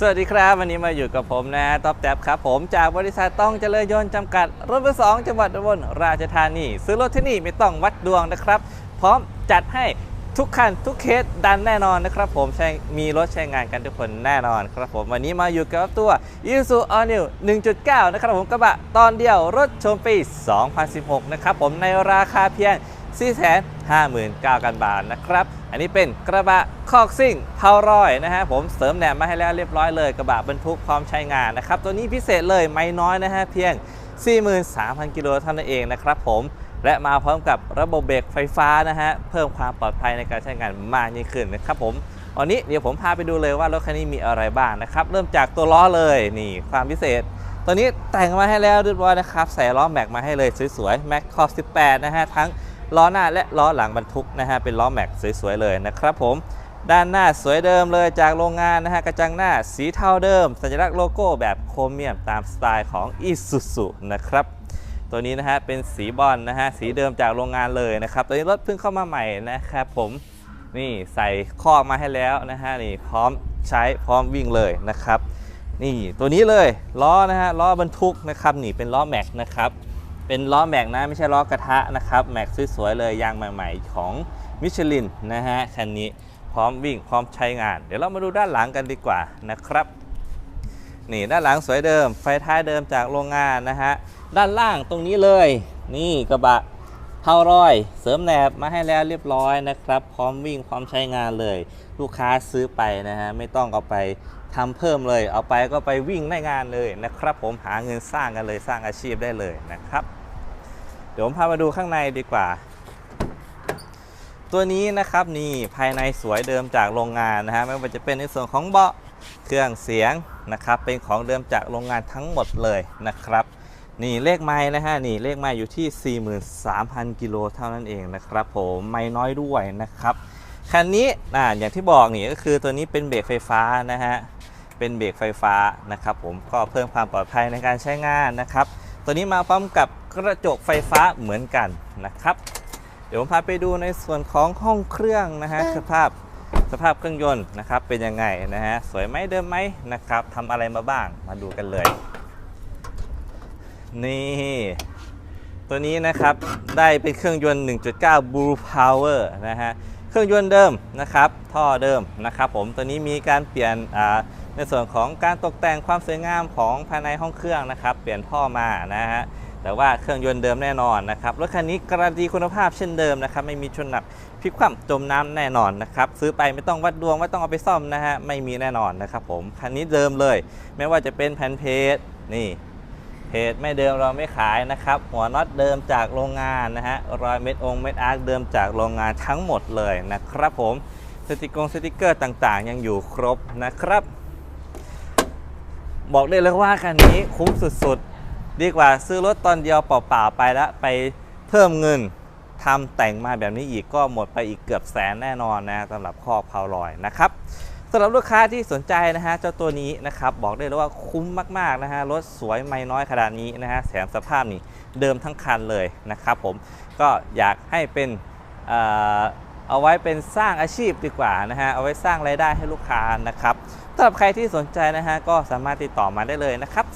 สวัสดีครับ วันนี้มาอยู่กับผมนะท็อปแท็บครับผมจากบริษัทต้องเจริญยนต์จำกัด รถมือสองจังหวัดอุบลราชธานี ซื้อรถที่นี่ไม่ต้องวัดดวงนะครับ พร้อมจัดให้ทุกคันทุกเคสดันแน่นอนนะครับผมใช้มีรถใช้งานกันทุกคนแน่นอนครับผมวันนี้มาอยู่กับตัว Isuzu All New 1.9 นะครับผมกระบะตอนเดียวรถชมปี 2016 นะครับผมในราคาเพียง 459,000 บาทนะครับ อันนี้เป็นกระบะคอกซิ่งเพารอยนะฮะผมเสริมแหนมมาให้แล้วเรียบร้อยเลยกระบะบรรทุกพร้อมใช้งานนะครับ ตัวนี้พิเศษเลยไม่น้อยนะฮะเพียง 43,000 กิโลเท่านั้นเองนะครับผมและมาพร้อมกับระบบเบรกไฟฟ้านะฮะเพิ่มความปลอดภัยในการใช้งานมากยิ่งขึ้นนะครับผมวันนี้เดี๋ยวผมพาไปดูเลยว่ารถคันนี้มีอะไรบ้างนะครับ เริ่มจากตัวล้อเลยนี่ความพิเศษ ตัวนี้แต่งมาให้แล้วเรียบร้อยนะครับ ใส่ล้อแม็กมาให้เลยสวยๆแม็กคอ18นะฮะทั้ง ล้อหน้าและล้อหลังบรรทุกนะฮะเป็นล้อแม็กสวยๆเลยนะครับผมด้านหน้าสวยเดิมเลยจากโรงงานนะฮะกระจังหน้าสีเทาเดิม สัญลักษณ์โลโก้แบบโครเมียมตามสไตล์ของ Isuzu นะครับตัวนี้นะฮะเป็นสีบอลนะฮะสีเดิมจากโรงงานเลยนะครับตัวนี้รถเพิ่งเข้ามาใหม่นะครับผมนี่ใส่คอกมาให้แล้วนะฮะนี่พร้อมใช้พร้อมวิ่งเลยนะครับ นี่ตัวนี้เลยล้อนะฮะล้อบรรทุกนะครับนี่เป็นล้อแม็กนะครับ เป็นล้อแม็กนะไม่ใช่ล้อกระทะนะครับแม็กสวยๆเลยยางใหม่ๆของมิชลินนะฮะคันนี้พร้อมวิ่งพร้อมใช้งาน เดี๋ยวเรามาดูด้านหลังกันดีกว่านะครับนี่ด้านหลังสวยเดิม ไฟท้ายเดิมจากโรงงานนะฮะด้านล่างตรงนี้เลย นี่กระบะเท่ารอย เสริมแหนบมาให้แล้วเรียบร้อยนะครับ พร้อมวิ่งพร้อมใช้งานเลย ลูกค้าซื้อไปนะฮะไม่ต้องเอาไปทำเพิ่มเลย เอาไปก็ไปวิ่งได้งานเลยนะครับ ผมหาเงินสร้างกันเลยสร้างอาชีพได้เลยนะครับ ดี๋ยวผมพามาดูข้างในดีกว่า ตัวนี้นะครับนี่ภายในสวยเดิมจากโรงงานนะฮะไม่ว่าจะเป็นในส่วนของเบาะเครื่องเสียงนะครับ เป็นของเดิมจากโรงงานทั้งหมดเลยนะครับ นี่เลขไม้นะฮะนี่เลขไม้อยู่ที่ 43,000 กิโลเท่านั้นเองนะครับ ผมไม่น้อยด้วยนะครับคันนี้อ่าอย่างที่บอกนี่ก็คือตัวนี้เป็นเบรกไฟฟ้านะฮะเป็นเบรกไฟฟ้านะครับ ผมก็เพิ่มความปลอดภัยในการใช้งานนะครับ ตัวนี้มาพร้อมกับกระจกไฟฟ้าเหมือนกันนะครับ เดี๋ยวผมพาไปดูในส่วนของห้องเครื่องนะฮะสภาพสภาพเครื่องยนต์นะครับเป็นยังไงนะฮะสวยไหมเดิมไหมนะครับทำอะไรมาบ้างมาดูกันเลย นี่ ตัวนี้นะครับได้เป็นเครื่องยนต์ 1.9 Blue Power นะฮะเครื่องยนต์เดิมนะครับท่อเดิมนะครับผมตัวนี้มีการเปลี่ยนอ่าในส่วนของการตกแต่งความสวยงามของภายในห้องเครื่องนะครับ เปลี่ยนท่อมานะฮะ แต่ว่าเครื่องยนต์เดิมแน่นอนนะครับ รถคันนี้การันตีคุณภาพเช่นเดิมนะครับ ไม่มีชนหนักพลิกคว่ำจมน้ำแน่นอนนะครับ ซื้อไปไม่ต้องวัดดวงไม่ต้องเอาไปซ่อมนะฮะ ไม่มีแน่นอนนะครับผม คันนี้เดิมเลย ไม่ว่าจะเป็นแผ่นเพจนี่เพจไม่เดิมเราไม่ขายนะครับ หัวน็อตเดิมจากโรงงานนะฮะ รอยเม็ดองเม็ดอาร์คเดิมจากโรงงานทั้งหมดเลยนะครับผม สติกกงสติกเกอร์ต่างๆ ยังอยู่ครบนะครับ บอกได้เลยว่าคันนี้คุ้มสุด ดีกว่าซื้อรถตอนเดียวเปล่าๆไปแล้วไปเพิ่มเงินทำแต่งมาแบบนี้อีกก็หมดไปอีกเกือบแสนแน่นอนนะสำหรับข้อพาวลอยนะครับสำหรับลูกค้าที่สนใจนะฮะเจ้าตัวนี้นะครับบอกได้เลยว่าคุ้มมากๆนะฮะรถสวยไม่น้อยขนาดนี้นะฮะแถมสภาพนี่เดิมทั้งคันเลยนะครับผมก็อยากให้เป็น เอาไว้เป็นสร้างอาชีพดีกว่านะฮะเอาไว้สร้างรายได้ให้ลูกค้านะครับสำหรับใครที่สนใจนะฮะก็สามารถติดต่อมาได้เลยนะครับ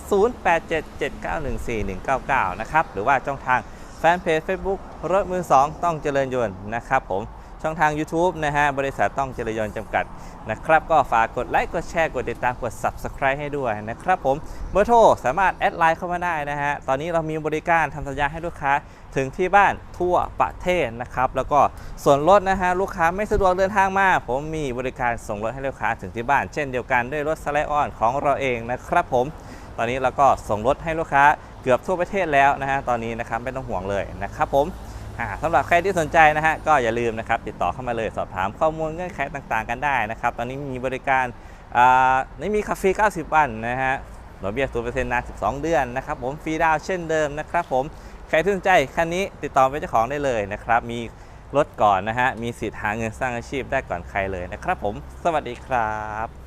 0877914199 นะครับหรือว่าช่องทางแฟนเพจ Facebook รถมือ 2 ต้องเจริญยนต์นะครับผม ช่องทาง YouTube นะฮะ บริษัทต้องเจริญยนต์จำกัดนะครับ ก็ฝากกดไลค์ กดแชร์ กดติดตาม กด Subscribe ให้ด้วยนะครับผม เบอร์โทรสามารถแอดไลน์เข้ามาได้นะฮะ ตอนนี้เรามีบริการทำสัญญาให้ลูกค้าถึงที่บ้านทั่วประเทศนะครับ แล้วก็ส่วนลดนะฮะ ลูกค้าไม่สะดวกเดินทางมา ผมมีบริการส่งรถให้ลูกค้าถึงที่บ้าน เช่นเดียวกันด้วยรถสไลด์ออนของเราเองนะครับผม ตอนนี้เราก็ส่งรถให้ลูกค้าเกือบทั่วประเทศแล้วนะฮะ ตอนนี้นะครับไม่ต้องห่วงเลยนะครับผม สำหรับใครที่สนใจนะฮะก็อย่าลืมนะครับติดต่อเข้ามาเลยสอบถามข้อมูลเงื่อนไขต่างๆ กันได้นะครับ ตอนนี้มีบริการอ่าไม่มีคาเฟ่90 วันนะฮะดอกเบี้ย0%นาน 12 เดือนนะครับผมฟรีดาวน์เช่นเดิมนะครับผมใครที่สนใจคันนี้ติดต่อไปเจ้าของได้เลยนะครับมีรถก่อนนะฮะมีสิทธิ์หาเงินสร้างอาชีพได้ก่อนใครเลยนะครับผมสวัสดีครับ